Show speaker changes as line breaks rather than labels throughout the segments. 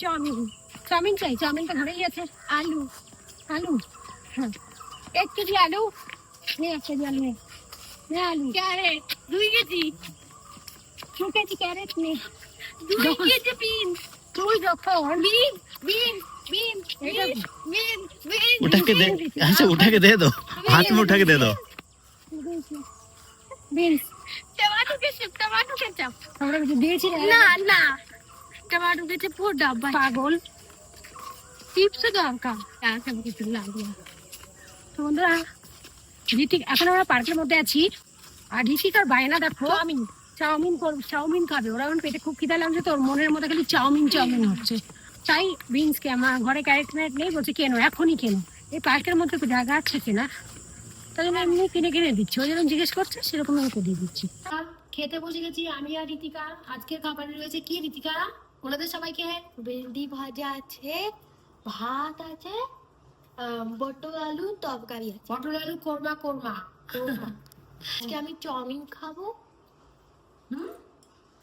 Chowmein. Chowmein চাই চাউমিনটা ঘরেই আছে আলু আলু। হ্যাঁ। এক কেজি আলু। নিয়ে এক কেজি আলু। নে আলু।
ক্যারেট দুই কেজি।
দু কেজি ক্যারেট নে।
দুই কেজি বিন
তুই যখন
বিন বিন
আমরা
না না। টমেটো কেচাপ পুরো ডাব্বা
পাগল।
চিপস দরকার। তার কিছু লাগবে
তো বন্ধুরা ঋতিক এখন আমরা পার্কের মধ্যে আছি। আর ঋতিক আর বায়না দেখো। চাউমিন। চাউমিন কর- চাউমিন খাবে। ওরা এখন পেটে খুব খিদা লাগছে তোর মনের মধ্যে খালি চাউমিন চাউমিন হচ্ছে। তাই বিনসকে আমার ঘরে ক্যারেট ম্যারেট নেই বলছে কেন এখনই কেন। এই পার্কের মধ্যে তো জায়গা আছে কিনা। তাই জন্য এমনি কিনে কিনে দিচ্ছি। ও যেরকম জিজ্ঞেস করছে সেরকম আমি দিয়ে দিচ্ছি। খেতে বসে গেছি আমি আর রীতিকা আজকের খাবারে রয়েছে কি রীতিকা ওনাদের সবাইকে
ভেন্ডি ভাজা আছে ভাত আছে পটল আলু তরকারি আছে।
পটল আলু কোরমা কোরমা।
আজকে আমি চাউমিন খাব।
হুম?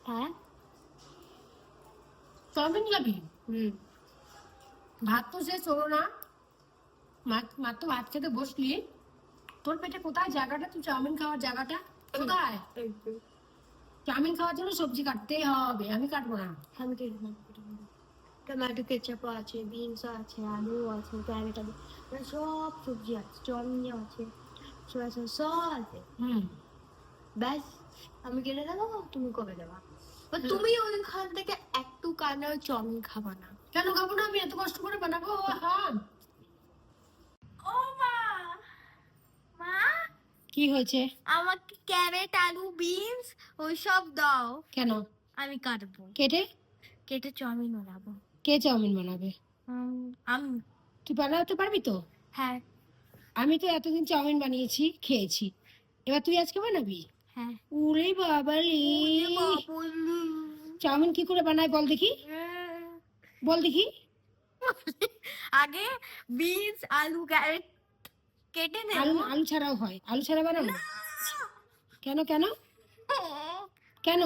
হ্যাঁ।
চাউমিন খাবি?
হুম।
ভাত তো শেষ হলো না। মা- মাত্র ভাত খেতে বসলি। তোর পেটে কোথায় জায়গাটা? তুই চাউমিন খাওয়ার জায়গাটা? কোথায়? চাউমিন খাওয়ার জন্য সবজি কাটতেই হবে আমি কাটবো না।
আমি টমেটো কেচাপ আছে বিনস আছে আলু আছে ক্যারেট আছে মানে সব সবজি আছে চাউমিন আছে সোয়া সস সব আছে।
হুম।
ব্যাস আমি কেটে দেবো তুমি করে দেবা? বা তুমি ওইখান থেকে একটু কানা চাউমিন খাবা না।
কেন খাব না? আমি এত কষ্ট করে বানাবো হ্যাঁ
ও মা মা
কি হয়েছে?
আমাকে ক্যারেট আলু বিনস ওই সব দাও।
কেন?
আমি কাটবো।
কেটে?
কেটে চাউমিন বানাবো।
কে চাউমিন বানাবে?
আমি।
তুই বানাতে পারবি তো?
হ্যাঁ।
আমি তো এতদিন চাউমিন বানিয়েছি খেয়েছি। এবার তুই আজকে বানাবি?
হ্যাঁ।
উরে বাবা রে চাউমিন কি করে বানায় বল দেখি। বল দেখি।
আগে বিনস আলু ক্যারেট কেটে
আলু
নেব।
আলু ছাড়াও হয়। আলু ছাড়া বানাবো? কেন কেন? কেন?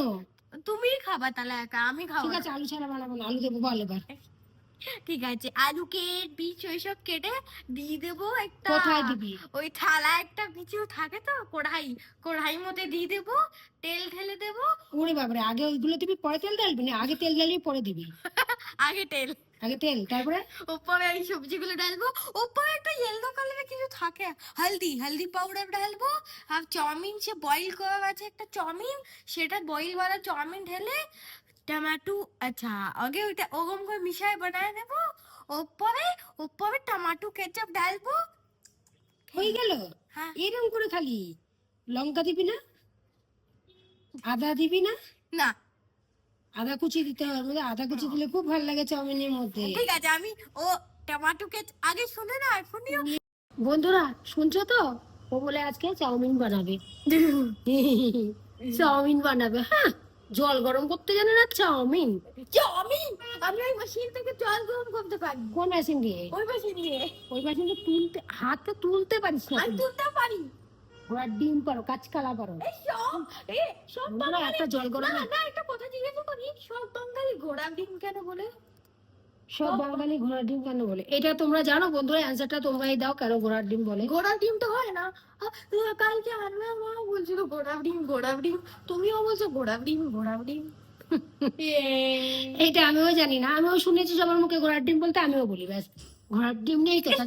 তুমি খাবা তাহলে একা আমি খাব
ঠিক আছে আলু ছাড়া বানাবো না আলু দেবো বল এবার।
ঠিক আছে আলু কেট বীজ ওইসব কেটে দিয়ে দেবো একটা
কোথায় দিবি?
ওই থালা একটা কিছু থাকে তো কড়াই কড়াই মধ্যে দিয়ে দেবো তেল ঢেলে দেবো।
ওরে বাবারে আগে ওইগুলো দিবি পরে তেল ঢালবি? না আগে তেল ঢালিয়ে পরে দিবি?
আগে তেল।
আগে তেল তারপরে?
ওপরে এই সবজিগুলো ঢালবো। ওপরে একটা ইয়েলো কালারের কিছু থাকে। হলদি হলদি পাউডার ঢালবো। আর চাউমিন সে বয়েল করা আছে একটা চাউমিন। সেটা বয়েল করা চাউমিন ঢেলে টমেটো আচ্ছা আগে ওইটা ওরকম করে মিশাই বানায় দেবো ওপরে ওপরে টমেটো কেচাপ ঢালবো।
হয়ে গেল?
হ্যাঁ।
এরকম করে খালি? লঙ্কা দিবি না? আদা দিবি না?
না।
আদা কুচি দিতে হবে আদা কুচি দিলে খুব ভালো লাগে চাউমিনের মধ্যে।
ঠিক আছে আমি ও টমেটো কেচ আগে শুনে না এখনই
বন্ধুরা শুনছো তো? ও বলে আজকে চাউমিন বানাবে। চাউমিন বানাবে হ্যাঁ? জল গরম করতে জানে না চাউমিন?
চাউমিন? আমি ওই মেশিন থেকে জল গরম করতে পারি।
কোন মেশিন দিয়ে?
ওই মেশিন দিয়ে।
ওই মেশিন দিয়ে তুলতে হাতে তুলতে পারিস না
আমি তুলতে পারি।
ঘোড়ার ডিম পারো কাঁচকালা পারো
এই সব এই সব
একটা জল গরম
না না একটা কথা জিজ্ঞেস করি সব বাঙালি ঘোড়া ডিম কেন বলে?
সব বাঙালি ঘোড়ার ডিম কেন বলে? এটা তোমরা জানো বন্ধুরা অ্যান্সারটা তোমরাই দাও কেন ঘোড়ার ডিম বলে।
ঘোড়া ডিম তো হয় না। কালকে আনবার মা বলছিল ঘোড়া ডিম ঘোড়া ডিম। তুমিও বলছো ঘোড়া ডিম ঘোড়া ডিম।
এইটা আমিও জানি না আমিও শুনেছি সবার মুখে ঘোড়ার ডিম বলতে আমিও বলি ব্যাস। ঘোড়ার ডিম নেই কথা